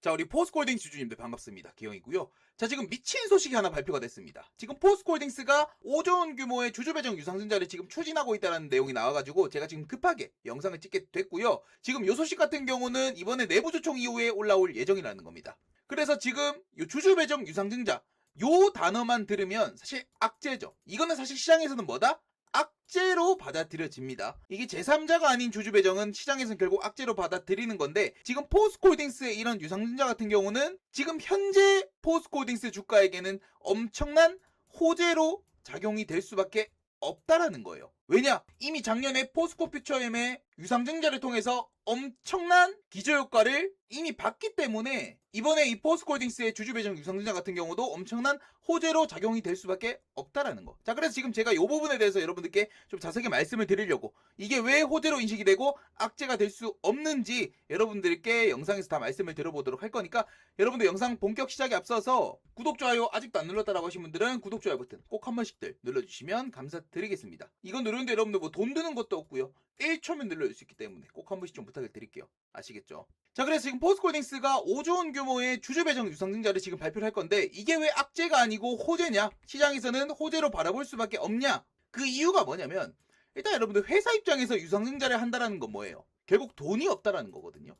자, 우리 포스코홀딩스 주주님들 반갑습니다. 기영이고요. 자, 지금 미친 소식이 하나 발표가 됐습니다. 지금 포스코홀딩스가 5조 원 규모의 주주 배정 유상증자를 지금 추진하고 있다는 내용이 나와가지고 제가 지금 급하게 영상을 찍게 됐고요. 지금 요 소식 같은 경우는 이번에 내부 조총 이후에 올라올 예정이라는 겁니다. 그래서 지금 요 주주 배정 유상증자 요 단어만 들으면 사실 악재죠. 이거는 사실 시장에서는 뭐다? 악재로 받아들여집니다. 이게 제3자가 아닌 주주 배정은 시장에서는 결국 악재로 받아들이는 건데 지금 포스코홀딩스의 이런 유상증자 같은 경우는 지금 현재 포스코홀딩스 주가에게는 엄청난 호재로 작용이 될 수밖에 없다라는 거예요. 왜냐? 이미 작년에 포스코 퓨처엠의 유상증자를 통해서 엄청난 기저효과를 이미 봤기 때문에 이번에 이 포스코홀딩스의 주주 배정 유상증자 같은 경우도 엄청난 호재로 작용이 될 수밖에 없다라는 거. 자, 그래서 지금 제가 이 부분에 대해서 여러분들께 좀 자세하게 말씀을 드리려고 이게 왜 호재로 인식이 되고 악재가 될 수 없는지 여러분들께 영상에서 다 말씀을 드려보도록 할 거니까 여러분들 영상 본격 시작에 앞서서 구독, 좋아요 아직도 안 눌렀다라고 하신 분들은 구독, 좋아요 버튼 꼭 한 번씩들 눌러주시면 감사드리겠습니다. 이건 누르는데 여러분들 뭐 돈 드는 것도 없고요. 1초면 눌러줄 수 있기 때문에 꼭 한 번씩 좀 부탁을 드릴게요. 아시겠죠? 자, 그래서 지금 포스코홀딩스가 5조 원 규모의 주주 배정 유상증자를 지금 발표를 할 건데 이게 왜 악재가 아니고 호재냐? 시장에서는 호재로 바라볼 수밖에 없냐? 그 이유가 뭐냐면 일단 여러분들 회사 입장에서 유상증자를 한다라는 건 뭐예요? 결국 돈이 없다라는 거거든요.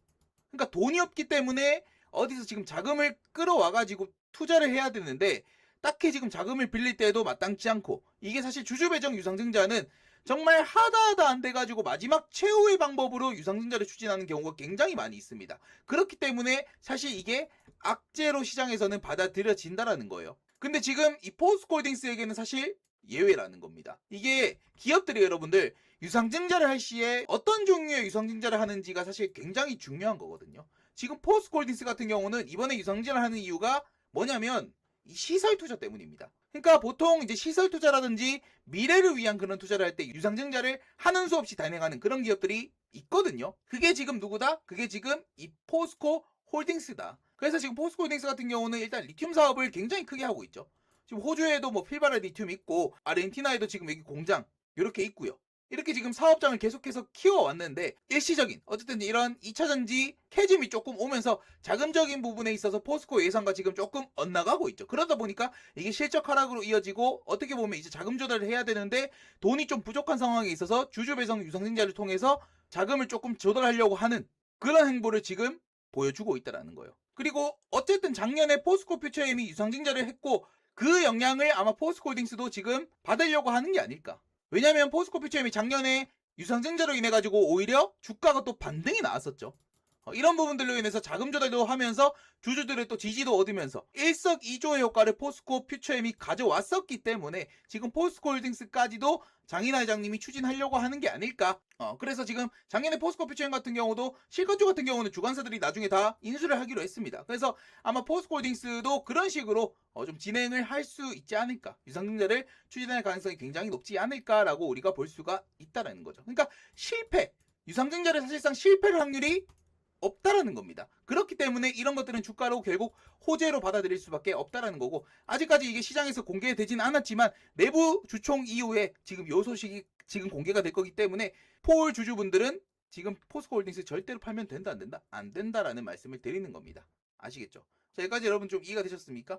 그러니까 돈이 없기 때문에 어디서 지금 자금을 끌어와 가지고 투자를 해야 되는데 딱히 지금 자금을 빌릴 때에도 마땅치 않고 이게 사실 주주 배정 유상증자는 정말 하다하다 안 돼가지고 마지막 최후의 방법으로 유상증자를 추진하는 경우가 굉장히 많이 있습니다. 그렇기 때문에 사실 이게 악재로 시장에서는 받아들여진다라는 거예요. 근데 지금 이 포스코홀딩스에게는 사실 예외라는 겁니다. 이게 기업들이 여러분들 유상증자를 할 시에 어떤 종류의 유상증자를 하는지가 사실 굉장히 중요한 거거든요. 지금 포스코홀딩스 같은 경우는 이번에 유상증자를 하는 이유가 뭐냐면 이 시설 투자 때문입니다. 그러니까 보통 이제 시설 투자라든지 미래를 위한 그런 투자를 할 때 유상증자를 하는 수 없이 단행하는 그런 기업들이 있거든요. 그게 지금 누구다? 그게 지금 이 포스코 홀딩스다. 그래서 지금 포스코 홀딩스 같은 경우는 일단 리튬 사업을 굉장히 크게 하고 있죠. 지금 호주에도 뭐 필바라 리튬 있고 아르헨티나에도 지금 여기 공장 이렇게 있고요. 이렇게 지금 사업장을 계속해서 키워왔는데 일시적인 어쨌든 이런 2차전지 캐즘이 조금 오면서 자금적인 부분에 있어서 포스코 예상과 지금 조금 엇나가고 있죠. 그러다 보니까 이게 실적 하락으로 이어지고 어떻게 보면 이제 자금 조달을 해야 되는데 돈이 좀 부족한 상황에 있어서 주주 배송 유상증자를 통해서 자금을 조금 조달하려고 하는 그런 행보를 지금 보여주고 있다라는 거예요. 그리고 어쨌든 작년에 포스코 퓨처엠이 유상증자를 했고 그 영향을 아마 포스코홀딩스도 지금 받으려고 하는 게 아닐까. 왜냐면 포스코 퓨처엠이 작년에 유상증자로 인해 가지고 오히려 주가가 또 반등이 나왔었죠. 어, 이런 부분들로 인해서 자금 조달도 하면서 주주들의 또 지지도 얻으면서 일석이조의 효과를 포스코 퓨처엠이 가져왔었기 때문에 지금 포스코 홀딩스까지도 장인하 회장님이 추진하려고 하는 게 아닐까. 어, 그래서 지금 작년에 포스코 퓨처엠 같은 경우도 실컷주 같은 경우는 주관사들이 나중에 다 인수를 하기로 했습니다. 그래서 아마 포스코 홀딩스도 그런 식으로 어, 좀 진행을 할 수 있지 않을까. 유상증자를 추진할 가능성이 굉장히 높지 않을까라고 우리가 볼 수가 있다라는 거죠. 그러니까 실패. 유상증자를 사실상 실패할 확률이 없다라는 겁니다. 그렇기 때문에 이런 것들은 주가로 결국 호재로 받아들일 수밖에 없다라는 거고 아직까지 이게 시장에서 공개되지는 않았지만 내부 주총 이후에 지금 요 소식이 지금 공개가 될 거기 때문에 포홀 주주분들은 지금 포스코홀딩스 절대로 팔면 된다 안 된다 안 된다라는 말씀을 드리는 겁니다. 아시겠죠? 자 여기까지 여러분 좀 이해가 되셨습니까?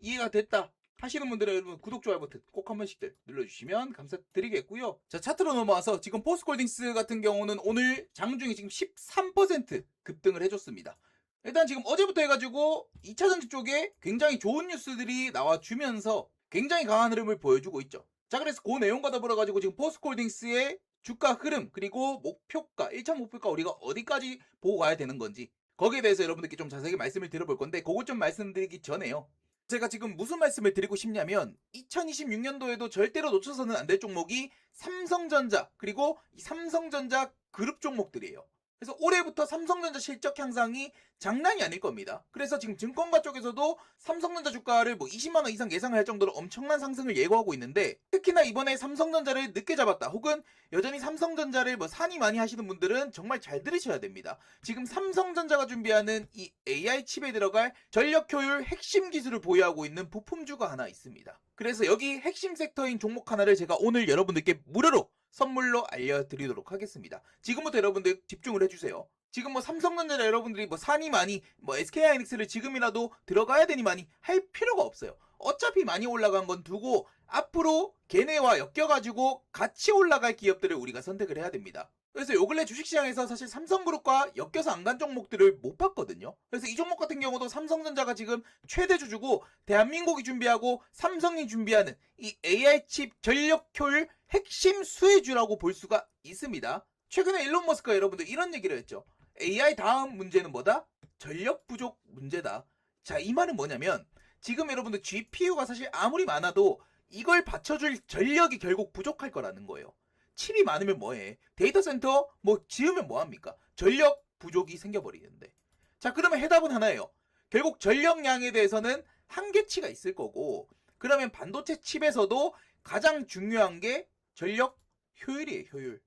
이해가 됐다 하시는 분들은 여러분 구독 좋아요 버튼 꼭 한 번씩들 눌러주시면 감사드리겠고요. 자 차트로 넘어와서 지금 포스코홀딩스 같은 경우는 오늘 장중에 지금 13% 급등을 해줬습니다. 일단 지금 어제부터 해가지고 2차전지 쪽에 굉장히 좋은 뉴스들이 나와주면서 굉장히 강한 흐름을 보여주고 있죠. 자 그래서 그 내용과 더불어 가지고 지금 포스코홀딩스의 주가 흐름 그리고 목표가 1차 목표가 우리가 어디까지 보고 가야 되는 건지 거기에 대해서 여러분들께 좀 자세하게 말씀을 드려볼 건데 그것 좀 말씀드리기 전에요. 제가 지금 무슨 말씀을 드리고 싶냐면 2026년도에도 절대로 놓쳐서는 안 될 종목이 삼성전자 그리고 이 삼성전자 그룹 종목들이에요. 그래서 올해부터 삼성전자 실적 향상이 장난이 아닐 겁니다. 그래서 지금 증권가 쪽에서도 삼성전자 주가를 뭐 20만 원 이상 예상을 할 정도로 엄청난 상승을 예고하고 있는데 특히나 이번에 삼성전자를 늦게 잡았다 혹은 여전히 삼성전자를 뭐 산이 많이 하시는 분들은 정말 잘 들으셔야 됩니다. 지금 삼성전자가 준비하는 이 AI 칩에 들어갈 전력 효율 핵심 기술을 보유하고 있는 부품주가 하나 있습니다. 그래서 여기 핵심 섹터인 종목 하나를 제가 오늘 여러분들께 무료로 선물로 알려드리도록 하겠습니다. 지금부터 여러분들 집중을 해주세요. 지금 뭐 삼성전자 여러분들이 뭐 산이 많이 뭐 SK하이닉스를 지금이라도 들어가야 되니 많이 할 필요가 없어요. 어차피 많이 올라간 건 두고 앞으로 걔네와 엮여가지고 같이 올라갈 기업들을 우리가 선택을 해야 됩니다. 그래서 요 근래 주식시장에서 사실 삼성그룹과 엮여서 안 간 종목들을 못 봤거든요. 그래서 이 종목 같은 경우도 삼성전자가 지금 최대 주주고 대한민국이 준비하고 삼성이 준비하는 이 AI 칩 전력 효율 핵심 수혜주라고 볼 수가 있습니다. 최근에 일론 머스크가 여러분들 이런 얘기를 했죠. AI 다음 문제는 뭐다? 전력 부족 문제다. 자, 이 말은 뭐냐면 지금 여러분들 GPU가 사실 아무리 많아도 이걸 받쳐줄 전력이 결국 부족할 거라는 거예요. 칩이 많으면 뭐해? 데이터 센터 뭐 지으면 뭐합니까? 전력 부족이 생겨버리는데. 자, 그러면 해답은 하나예요. 결국 전력량에 대해서는 한계치가 있을 거고, 그러면 반도체 칩에서도 가장 중요한 게 전력 효율이에요, 효율.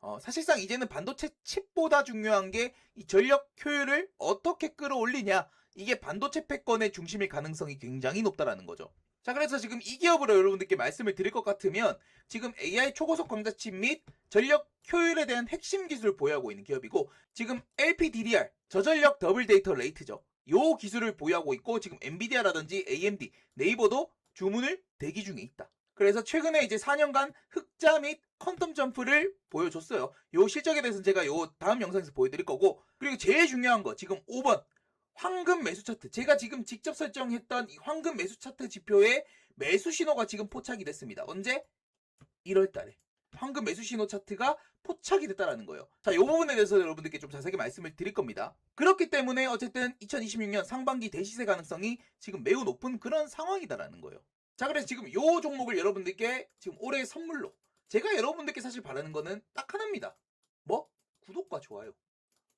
어, 사실상 이제는 반도체 칩보다 중요한 게 이 전력 효율을 어떻게 끌어올리냐. 이게 반도체 패권의 중심일 가능성이 굉장히 높다라는 거죠. 자, 그래서 지금 이 기업으로 여러분들께 말씀을 드릴 것 같으면 지금 AI 초고속 광자칩 및 전력 효율에 대한 핵심 기술을 보유하고 있는 기업이고 지금 LPDDR 저전력 더블 데이터 레이트죠. 요 기술을 보유하고 있고 지금 엔비디아라든지 AMD, 네이버도 주문을 대기 중에 있다. 그래서 최근에 이제 4년간 흑자 및 퀀텀 점프를 보여줬어요. 요 실적에 대해서는 제가 요 다음 영상에서 보여드릴 거고 그리고 제일 중요한 거 지금 5번 황금 매수 차트. 제가 지금 직접 설정했던 이 황금 매수 차트 지표에 매수 신호가 지금 포착이 됐습니다. 언제? 1월 달에. 황금 매수 신호 차트가 포착이 됐다라는 거예요. 자, 이 부분에 대해서 여러분들께 좀 자세하게 말씀을 드릴 겁니다. 그렇기 때문에 어쨌든 2026년 상반기 대시세 가능성이 지금 매우 높은 그런 상황이다라는 거예요. 자, 그래서 지금 요 종목을 여러분들께 지금 올해 선물로 제가 여러분들께 사실 바라는 거는 딱 하나입니다. 뭐? 구독과 좋아요.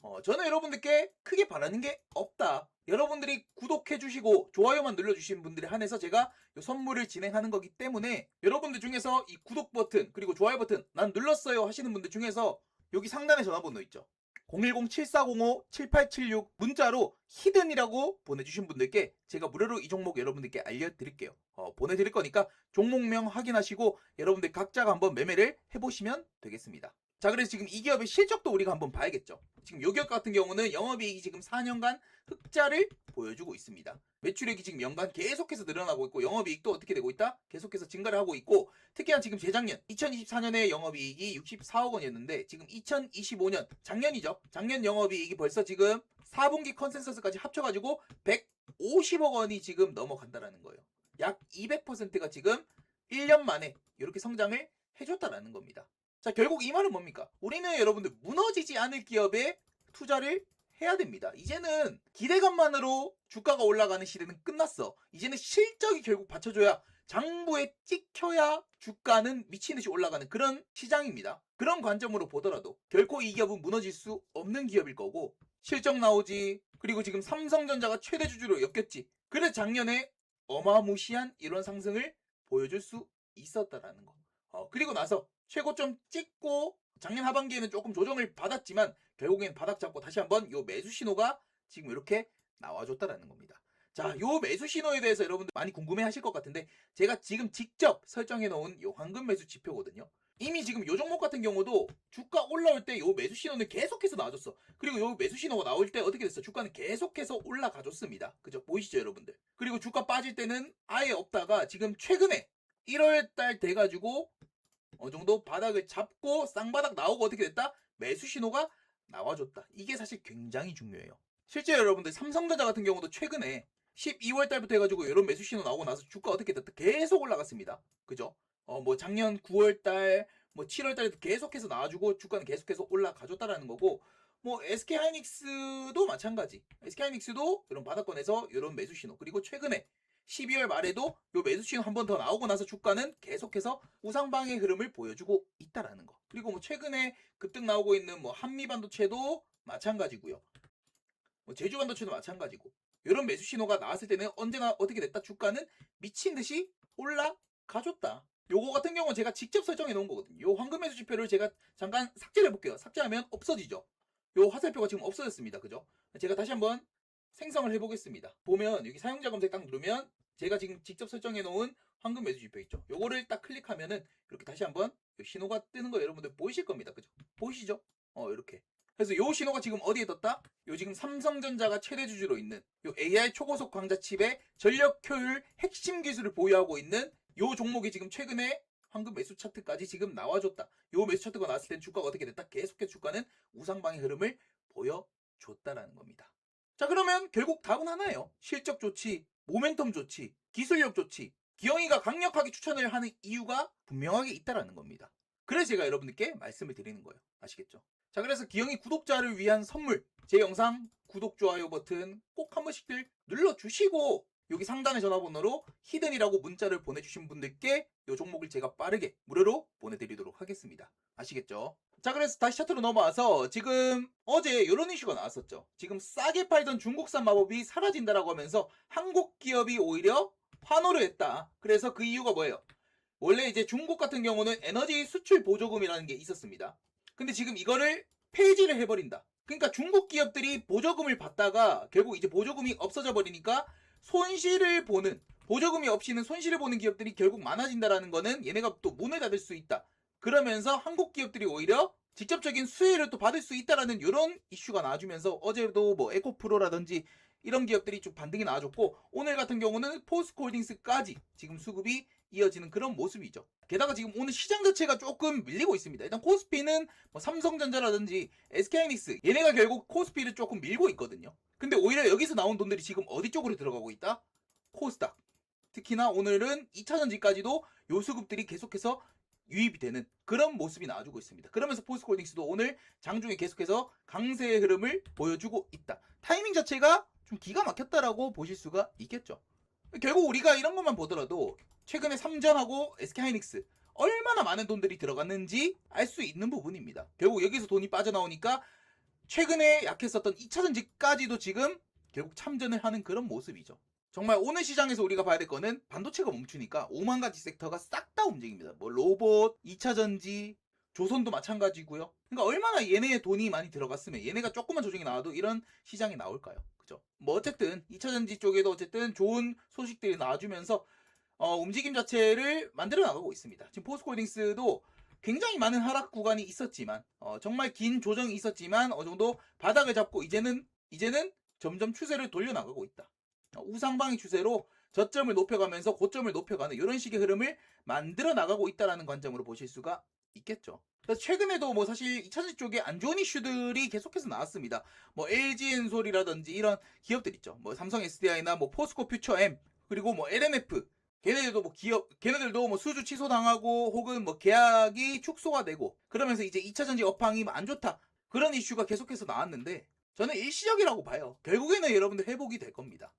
어, 저는 여러분들께 크게 바라는 게 없다. 여러분들이 구독해 주시고 좋아요만 눌러 주신 분들에 한해서 제가 이 선물을 진행하는 거기 때문에 여러분들 중에서 이 구독 버튼 그리고 좋아요 버튼 난 눌렀어요 하시는 분들 중에서 여기 상단에 전화번호 있죠. 010-7405-7876 문자로 히든이라고 보내주신 분들께 제가 무료로 이 종목 여러분들께 알려드릴게요. 어, 보내드릴 거니까 종목명 확인하시고 여러분들 각자가 한번 매매를 해보시면 되겠습니다. 자, 그래서 지금 이 기업의 실적도 우리가 한번 봐야겠죠. 지금 요 기업 같은 경우는 영업이익이 지금 4년간 흑자를 보여주고 있습니다. 매출액이 지금 연간 계속해서 늘어나고 있고 영업이익도 어떻게 되고 있다? 계속해서 증가를 하고 있고 특히나 지금 재작년 2024년에 영업이익이 64억 원이었는데 지금 2025년 작년이죠. 작년 영업이익이 벌써 지금 4분기 컨센서스까지 합쳐가지고 150억 원이 지금 넘어간다라는 거예요. 약 200%가 지금 1년 만에 이렇게 성장을 해줬다라는 겁니다. 자, 결국 이 말은 뭡니까? 우리는 여러분들 무너지지 않을 기업에 투자를 해야 됩니다. 이제는 기대감만으로 주가가 올라가는 시대는 끝났어. 이제는 실적이 결국 받쳐줘야 장부에 찍혀야 주가는 미친 듯이 올라가는 그런 시장입니다. 그런 관점으로 보더라도 결코 이 기업은 무너질 수 없는 기업일 거고 실적 나오지 그리고 지금 삼성전자가 최대 주주로 엮였지. 그래서 작년에 어마무시한 이런 상승을 보여줄 수 있었다라는 거. 어, 그리고 나서 최고점 찍고 작년 하반기에는 조금 조정을 받았지만 결국엔 바닥 잡고 다시 한번 요 매수 신호가 지금 이렇게 나와줬다라는 겁니다. 자, 요 매수 신호에 대해서 여러분들 많이 궁금해 하실 것 같은데 제가 지금 직접 설정해 놓은 요 황금 매수 지표거든요. 이미 지금 요 종목 같은 경우도 주가 올라올 때 요 매수 신호는 계속해서 나와줬어. 그리고 요 매수 신호가 나올 때 어떻게 됐어? 주가는 계속해서 올라가줬습니다. 그죠? 보이시죠, 여러분들? 그리고 주가 빠질 때는 아예 없다가 지금 최근에 1월 달 돼가지고 어느 정도 바닥을 잡고 쌍바닥 나오고 어떻게 됐다? 매수 신호가 나와줬다. 이게 사실 굉장히 중요해요. 실제 여러분들 삼성전자 같은 경우도 최근에 12월 달부터 해가지고 이런 매수 신호 나오고 나서 주가 어떻게 됐다? 계속 올라갔습니다. 그죠? 어, 뭐 작년 9월 달, 뭐 7월 달에도 계속해서 나와주고 주가는 계속해서 올라가줬다라는 거고, 뭐 SK 하이닉스도 마찬가지. SK 하이닉스도 이런 바닥권에서 이런 매수 신호. 그리고 최근에 12월 말에도 요 매수 신호 한번 더 나오고 나서 주가는 계속해서 우상방의 흐름을 보여주고 있다라는 거. 그리고 뭐 최근에 급등 나오고 있는 뭐 한미 반도체도 마찬가지고요. 뭐 제주 반도체도 마찬가지고. 이런 매수 신호가 나왔을 때는 언제나 어떻게 됐다? 주가는 미친 듯이 올라가줬다. 요거 같은 경우는 제가 직접 설정해 놓은 거거든요. 요 황금 매수 지표를 제가 잠깐 삭제를 해 볼게요. 삭제하면 없어지죠. 요 화살표가 지금 없어졌습니다. 그죠? 제가 다시 한번 생성을 해보겠습니다. 보면 여기 사용자 검색 딱 누르면 제가 지금 직접 설정해 놓은 황금 매수 지표 있죠. 요거를 딱 클릭하면은 이렇게 다시 한번 요 신호가 뜨는 거 여러분들 보이실 겁니다. 그죠? 보이시죠? 어, 이렇게. 그래서 요 신호가 지금 어디에 떴다? 요 지금 삼성전자가 최대 주주로 있는 요 AI 초고속 광자 칩의 전력 효율 핵심 기술을 보유하고 있는 요 종목이 지금 최근에 황금 매수 차트까지 지금 나와줬다. 요 매수 차트가 나왔을 땐 주가가 어떻게 됐다? 계속해서 주가는 우상방의 흐름을 보여줬다라는 겁니다. 자 그러면 결국 답은 하나예요. 실적 좋지, 모멘텀 좋지, 기술력 좋지. 기영이가 강력하게 추천을 하는 이유가 분명하게 있다라는 겁니다. 그래서 제가 여러분들께 말씀을 드리는 거예요. 아시겠죠? 자 그래서 기영이 구독자를 위한 선물 제 영상 구독 좋아요 버튼 꼭 한 번씩들 눌러주시고 여기 상단의 전화번호로 히든이라고 문자를 보내주신 분들께 이 종목을 제가 빠르게 무료로 보내드리도록 하겠습니다. 아시겠죠? 자 그래서 다시 차트로 넘어와서 지금 어제 이런 이슈가 나왔었죠. 지금 싸게 팔던 중국산 마법이 사라진다라고 하면서 한국 기업이 오히려 환호를 했다. 그래서 그 이유가 뭐예요? 원래 이제 중국 같은 경우는 에너지 수출 보조금이라는 게 있었습니다. 근데 지금 이거를 폐지를 해버린다. 그러니까 중국 기업들이 보조금을 받다가 결국 이제 보조금이 없어져 버리니까 손실을 보는 보조금이 없이는 손실을 보는 기업들이 결국 많아진다라는 거는 얘네가 또 문을 닫을 수 있다. 그러면서 한국 기업들이 오히려 직접적인 수혜를 또 받을 수 있다라는 이런 이슈가 나와주면서 어제도 뭐 에코프로라든지 이런 기업들이 좀 반등이 나와줬고 오늘 같은 경우는 포스코홀딩스까지 지금 수급이 이어지는 그런 모습이죠. 게다가 지금 오늘 시장 자체가 조금 밀리고 있습니다. 일단 코스피는 뭐 삼성전자라든지 SK하이닉스 얘네가 결국 코스피를 조금 밀고 있거든요. 근데 오히려 여기서 나온 돈들이 지금 어디 쪽으로 들어가고 있다? 코스닥. 특히나 오늘은 2차전지까지도 요 수급들이 계속해서 유입이 되는 그런 모습이 나와주고 있습니다. 그러면서 포스코홀딩스도 오늘 장중에 계속해서 강세의 흐름을 보여주고 있다. 타이밍 자체가 좀 기가 막혔다라고 보실 수가 있겠죠. 결국 우리가 이런 것만 보더라도 최근에 삼전하고 SK하이닉스 얼마나 많은 돈들이 들어갔는지 알 수 있는 부분입니다. 결국 여기서 돈이 빠져나오니까 최근에 약했었던 2차전지까지도 지금 결국 참전을 하는 그런 모습이죠. 정말 오늘 시장에서 우리가 봐야 될 거는 반도체가 멈추니까 5만 가지 섹터가 싹 다 움직입니다. 뭐 로봇, 2차전지, 조선도 마찬가지고요. 그러니까 얼마나 얘네의 돈이 많이 들어갔으면 얘네가 조금만 조정이 나와도 이런 시장이 나올까요? 그죠? 뭐 어쨌든 2차전지 쪽에도 어쨌든 좋은 소식들이 나와주면서 어, 움직임 자체를 만들어 나가고 있습니다. 지금 포스코홀딩스도 굉장히 많은 하락 구간이 있었지만 어, 정말 긴 조정이 있었지만 어느 정도 바닥을 잡고 이제는 이제는 점점 추세를 돌려 나가고 있다. 어, 우상방의 추세로 저점을 높여가면서 고점을 높여가는 이런 식의 흐름을 만들어 나가고 있다라는 관점으로 보실 수가 있겠죠. 그래서 최근에도 뭐 사실 2차전지 쪽에 안 좋은 이슈들이 계속해서 나왔습니다. 뭐 LG 엔솔이라든지 이런 기업들 있죠. 뭐 삼성 SDI나 뭐 포스코 퓨처 M 그리고 뭐 LMF 걔네들도 뭐 기업 걔네들도 뭐 수주 취소당하고 혹은 뭐 계약이 축소가 되고 그러면서 이제 2차전지 업황이 안 좋다 그런 이슈가 계속해서 나왔는데 저는 일시적이라고 봐요. 결국에는 여러분들 회복이 될 겁니다.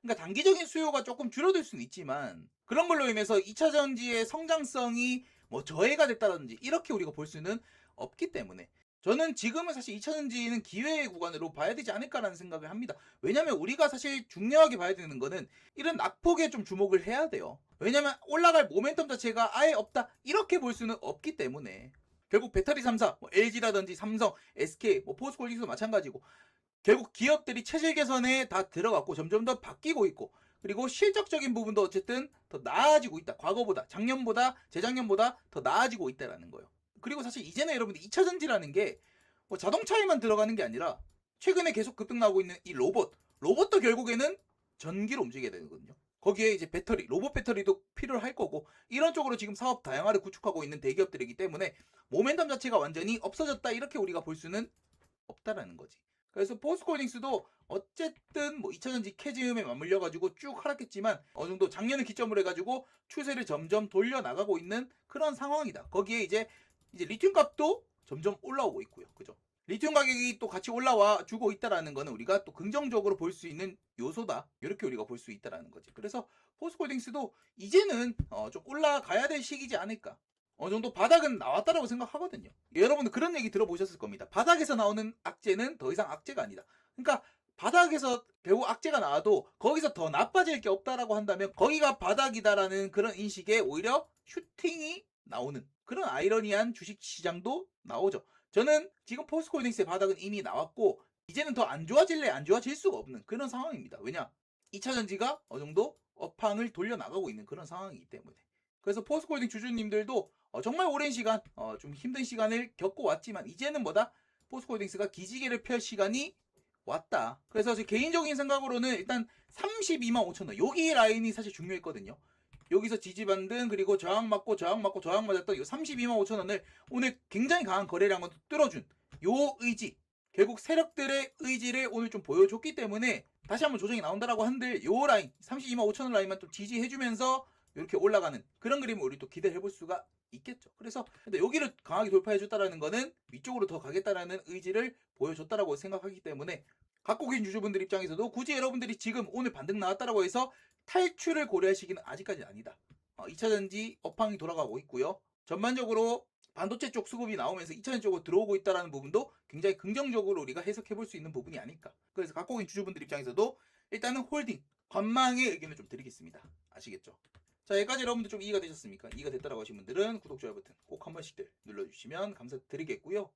그러니까 단기적인 수요가 조금 줄어들 수는 있지만 그런 걸로 인해서 2차전지의 성장성이 뭐 저해가 됐다든지 이렇게 우리가 볼 수는 없기 때문에 저는 지금은 사실 2차전지는 기회의 구간으로 봐야 되지 않을까라는 생각을 합니다. 왜냐면 우리가 사실 중요하게 봐야 되는 거는 이런 낙폭에 좀 주목을 해야 돼요. 왜냐면 올라갈 모멘텀 자체가 아예 없다 이렇게 볼 수는 없기 때문에 결국 배터리 3사 뭐 LG라든지 삼성, SK, 뭐 포스코홀딩스도 마찬가지고 결국 기업들이 체질 개선에 다 들어갔고 점점 더 바뀌고 있고 그리고 실적적인 부분도 어쨌든 더 나아지고 있다. 과거보다 작년보다 재작년보다 더 나아지고 있다라는 거예요. 그리고 사실 이제는 여러분들 2차 전지라는 게 뭐 자동차에만 들어가는 게 아니라 최근에 계속 급등 나오고 있는 이 로봇 로봇도 결국에는 전기로 움직여야 되거든요. 거기에 이제 배터리, 로봇 배터리도 필요할 거고 이런 쪽으로 지금 사업 다양화를 구축하고 있는 대기업들이기 때문에 모멘텀 자체가 완전히 없어졌다 이렇게 우리가 볼 수는 없다라는 거지. 그래서 포스코홀딩스도 어쨌든 뭐 2차전지 캐즘에 맞물려 가지고 쭉 하락했지만 어느 정도 작년을 기점으로 해 가지고 추세를 점점 돌려 나가고 있는 그런 상황이다. 거기에 이제 이제 리튬 값도 점점 올라오고 있고요. 그죠? 리튬 가격이 또 같이 올라와 주고 있다라는 거는 우리가 또 긍정적으로 볼 수 있는 요소다. 이렇게 우리가 볼 수 있다라는 거지. 그래서 포스코홀딩스도 이제는 어, 좀 올라가야 될 시기지 않을까. 어느 정도 바닥은 나왔다라고 생각하거든요. 여러분들 그런 얘기 들어보셨을 겁니다. 바닥에서 나오는 악재는 더 이상 악재가 아니다. 그러니까 바닥에서 결국 악재가 나와도 거기서 더 나빠질 게 없다라고 한다면 거기가 바닥이다라는 그런 인식에 오히려 슈팅이 나오는 그런 아이러니한 주식 시장도 나오죠. 저는 지금 포스코홀딩스의 바닥은 이미 나왔고 이제는 더 안 좋아질래 안 좋아질 수가 없는 그런 상황입니다. 왜냐? 2차 전지가 어느 정도 업황을 돌려 나가고 있는 그런 상황이기 때문에. 그래서 포스코홀딩 주주님들도 어, 정말 오랜 시간 어, 좀 힘든 시간을 겪고 왔지만 이제는 뭐다 포스코홀딩스가 기지개를 펼 시간이 왔다. 그래서 제 개인적인 생각으로는 일단 32만 5천 원 여기 라인이 사실 중요했거든요. 여기서 지지 만든 그리고 저항 맞고 저항 맞고 저항 맞았던 이 32만 5천 원을 오늘 굉장히 강한 거래량을 뚫어준 요 의지 결국 세력들의 의지를 오늘 좀 보여줬기 때문에 다시 한번 조정이 나온다라고 한들 요 라인 32만 5천 원 라인만 또 지지해주면서 이렇게 올라가는 그런 그림을 우리 또 기대해 볼 수가 있겠죠. 그래서 근데 여기를 강하게 돌파해 줬다라는 거는 위쪽으로 더 가겠다라는 의지를 보여줬다라고 생각하기 때문에 갖고 계신 유저분들 입장에서도 굳이 여러분들이 지금 오늘 반등 나왔다라고 해서 탈출을 고려할 시기는 아직까지 아니다. 어, 2차전지 업황이 돌아가고 있고요. 전반적으로 반도체 쪽 수급이 나오면서 2차전 쪽으로 들어오고 있다는 부분도 굉장히 긍정적으로 우리가 해석해 볼 수 있는 부분이 아닐까. 그래서 갖고 계신 주주분들 입장에서도 일단은 홀딩, 관망의 의견을 좀 드리겠습니다. 아시겠죠? 자, 여기까지 여러분들 좀 이해가 되셨습니까? 이해가 됐다라고 하신 분들은 구독, 좋아요 버튼 꼭 한 번씩들 눌러주시면 감사드리겠고요.